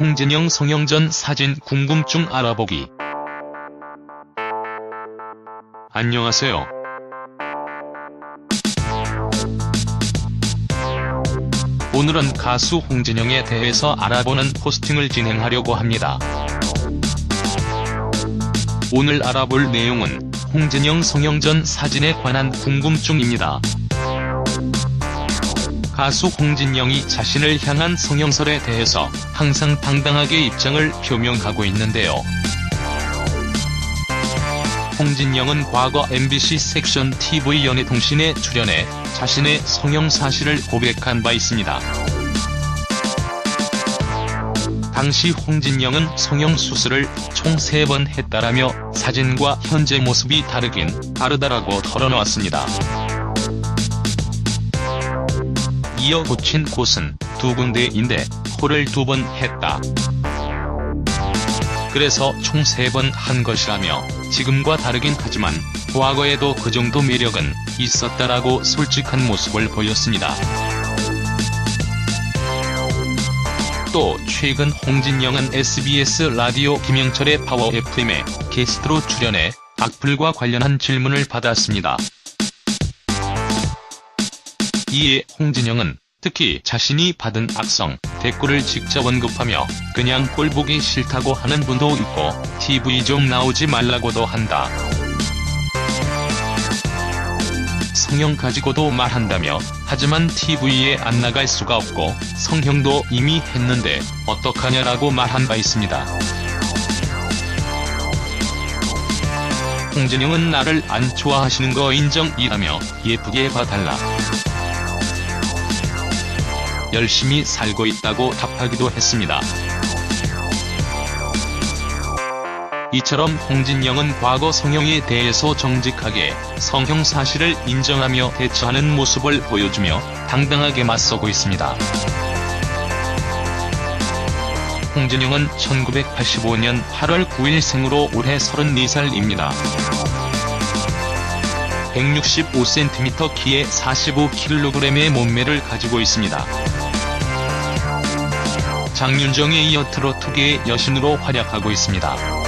홍진영 성형전 사진 궁금증 알아보기. 안녕하세요. 오늘은 가수 홍진영에 대해서 알아보는 포스팅을 진행하려고 합니다. 오늘 알아볼 내용은 홍진영 성형전 사진에 관한 궁금증입니다. 가수 홍진영이 자신을 향한 성형설에 대해서 항상 당당하게 입장을 표명하고 있는데요. 홍진영은 과거 MBC 섹션 TV 연예통신에 출연해 자신의 성형 사실을 고백한 바 있습니다. 당시 홍진영은 성형 수술을 총 3번 했다라며 사진과 현재 모습이 다르긴 다르다라고 털어놓았습니다. 이어 고친 곳은 두 군데인데 코를 두번 했다. 그래서 총 세 번 한 것이라며 지금과 다르긴 하지만 과거에도 그 정도 매력은 있었다라고 솔직한 모습을 보였습니다. 또 최근 홍진영은 SBS 라디오 김영철의 파워 FM에 게스트로 출연해 악플과 관련한 질문을 받았습니다. 이에 홍진영은 특히 자신이 받은 악성 댓글을 직접 언급하며 그냥 꼴 보기 싫다고 하는 분도 있고 TV 좀 나오지 말라고도 한다. 성형 가지고도 말한다며 하지만 TV에 안 나갈 수가 없고 성형도 이미 했는데 어떡하냐라고 말한 바 있습니다. 홍진영은 나를 안 좋아하시는 거 인정이라며 예쁘게 봐달라. 열심히 살고 있다고 답하기도 했습니다. 이처럼 홍진영은 과거 성형에 대해서 정직하게 성형 사실을 인정하며 대처하는 모습을 보여주며 당당하게 맞서고 있습니다. 홍진영은 1985년 8월 9일 생으로 올해 34살입니다. 165cm 키에 45kg의 몸매를 가지고 있습니다. 장윤정에 이어 트로트계의 여신으로 활약하고 있습니다.